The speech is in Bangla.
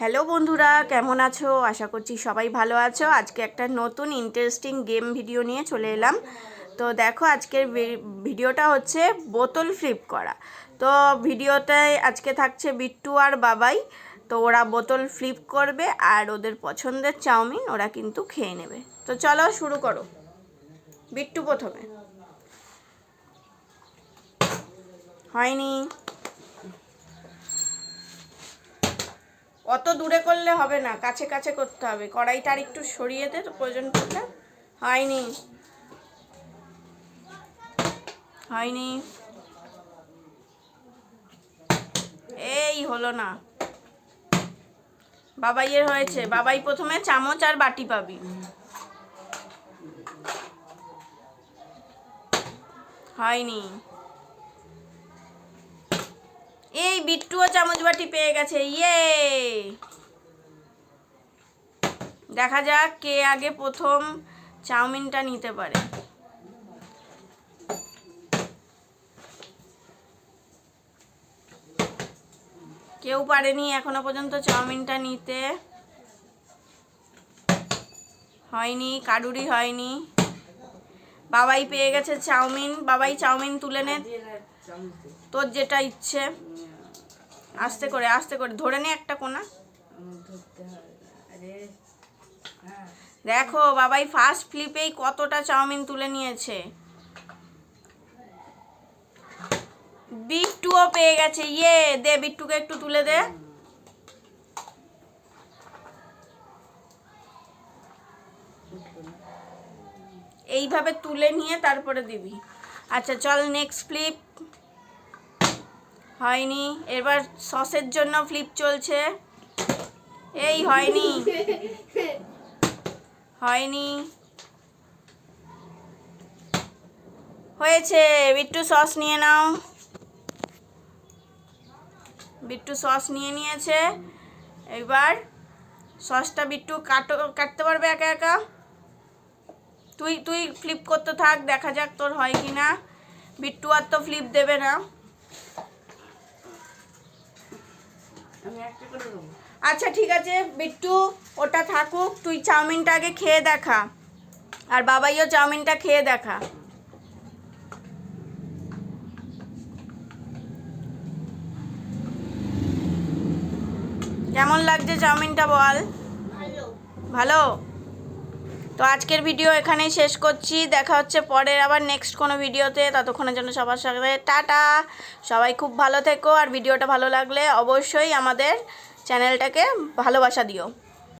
হ্যালো বন্ধুরা, কেমন আছো? আশা করছি সবাই ভালো আছো। আজকে একটা নতুন ইন্টারেস্টিং গেম ভিডিও নিয়ে চলে এলাম। তো দেখো, আজকের ভিডিওটা হচ্ছে বোতল ফ্লিপ করা। তো ভিডিওটায় আজকে থাকছে বিট্টু আর বাবাই। তো ওরা বোতল ফ্লিপ করবে আর ওদের পছন্দের চাউমিন ওরা কিন্তু খেয়ে নেবে। তো চলো শুরু করো। বিট্টু প্রথমে। হয়নি। অত দূরে করলে হবে না, কাছে কাছে করতে হবে। কড়াইটা আর একটু সরিয়ে দে, তো প্রয়োজন পড়লে। হয়নি। হয়নি। এই হলো না। বাবাইয়ের হয়েছে। বাবাই প্রথমে চামচ আর বাটি পাবি। হয়নি। এই বিট্টুও চামচ বাটি পেয়ে গেছে ইয়ে দেখা যাক কে আগে প্রথম চাউমিনটা নিতে পারে। কেউ পারেনি এখনও পর্যন্ত চাউমিনটা নিতে। হয়নি, কারুরই হয়নি। বাবাই পেয়ে গেছে চাউমিন, বাবাই চাউমিন তুলে নে। তোর যেটা ইচ্ছে। আস্তে করে আস্তে করে, ধরে নে একটা কোনা। দেখো, বাবাই ফার্স্ট ফ্লিপেই কতটা চাউমিন তুলে নিয়েছে। বিট্টুও পেয়ে গেছে ইয়ে দে বিট্টুকে একটু তুলে দে। এইভাবে তুলে নিয়ে তারপরে দিবি। আচ্ছা চল নেক্সট ফ্লিপ হয়নি। এবার সসের জন্য ফ্লিপ চলছে। এই হয়নি। হয়নি। হয়েছে। বিট্টু সস নিয়ে নাও। বিট্টু সস নিয়ে নিয়েছে। এবার সসটা বিট্টু কাটো, কাটতে পারবে একা একা? তুই তুই ফ্লিপ করতে থাক, দেখা যাক তোর হয় কি না বিট্টু আর তো ফ্লিপ দেবে না। আচ্ছা ঠিক আছে বিট্টু ওটা থাকুক তুই চাউমিনটা আগে খেয়ে দেখা। আর বাবাইও চাউমিনটা খেয়ে দেখা। কেমন লাগছে চাউমিনটা বল? ভালো? তো আজকের ভিডিও এখানেই শেষ করছি। দেখা হচ্ছে পরের আবার নেক্সট কোনো ভিডিওতে ততক্ষণের জন্য সবার সাথে টাটা। সবাই খুব ভালো থেকো। আর ভিডিওটা ভালো লাগলে অবশ্যই আমাদের চ্যানেলটাকে ভালোবাসা দিও।